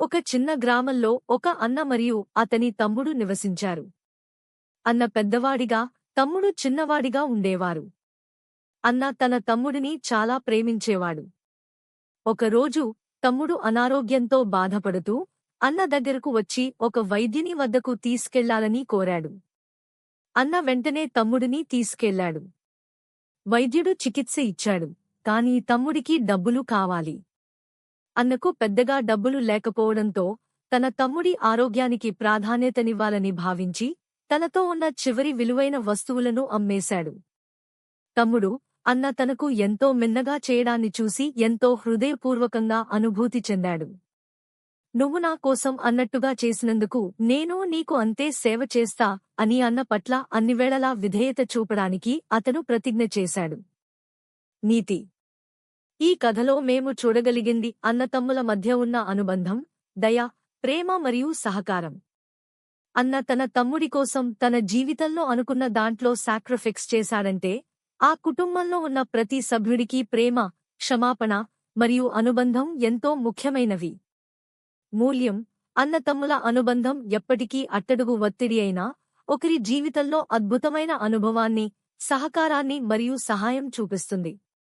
ఒక చిన్న గ్రామంలో ఒక అన్న మరియు అతని తమ్ముడు నివసించారు. అన్న పెద్దవాడిగా తమ్ముడు చిన్నవాడిగా ఉండేవారు. అన్న తన తమ్ముడిని చాలా ప్రేమించేవాడు. ఒకరోజు తమ్ముడు అనారోగ్యంతో బాధపడుతూ అన్న దగ్గరకు వచ్చి ఒక వైద్యుని వద్దకు తీసుకెళ్ళాలని కోరాడు. అన్న వెంటనే తమ్ముడిని తీసుకెళ్ళాడు. వైద్యుడు చికిత్స ఇచ్చాడు. కాని తమ్ముడికి డబ్బులు కావాలి. అన్నకు పెద్దగా డబ్బులు లేకపోవడంతో తన తమ్ముడి ఆరోగ్యానికి ప్రాధాన్యతనివ్వాలని భావించి తనతో ఉన్న చివరి విలువైన వస్తువులను అమ్మేశాడు. తమ్ముడు అన్న తనకు ఎంతో మిన్నగా చేయడాన్ని చూసి ఎంతో హృదయపూర్వకంగా అనుభూతి చెందాడు. నువ్వు నా కోసం అన్నట్టుగా చేసినందుకు నేను నీకు అంతే సేవ చేస్తా అని అన్న పట్ల అన్నివేళలా విధేయత చూపడానికి అతను ప్రతిజ్ఞ చేశాడు. నీతి ఈ కథలో మేము చూడగలిగింది అన్నతమ్ముల మధ్య ఉన్న అనుబంధం దయ ప్రేమ మరియు సహకారం. అన్న తన తమ్ముడి కోసం తన జీవితంలో అనుకున్న దాంట్లో సాక్రిఫిక్స్ చేశాడంటే ఆ కుటుంబంలో ఉన్న ప్రతి సభ్యుడికి ప్రేమ క్షమాపణ మరియు అనుబంధం ఎంతో ముఖ్యమైనవి. మూల్యం అన్నతమ్ముల అనుబంధం ఎప్పటికీ అట్టడుగు ఒత్తిడి అయినా ఒకరి జీవితంలో అద్భుతమైన అనుభవాన్ని సహకారాన్ని మరియు సహాయం చూపిస్తుంది.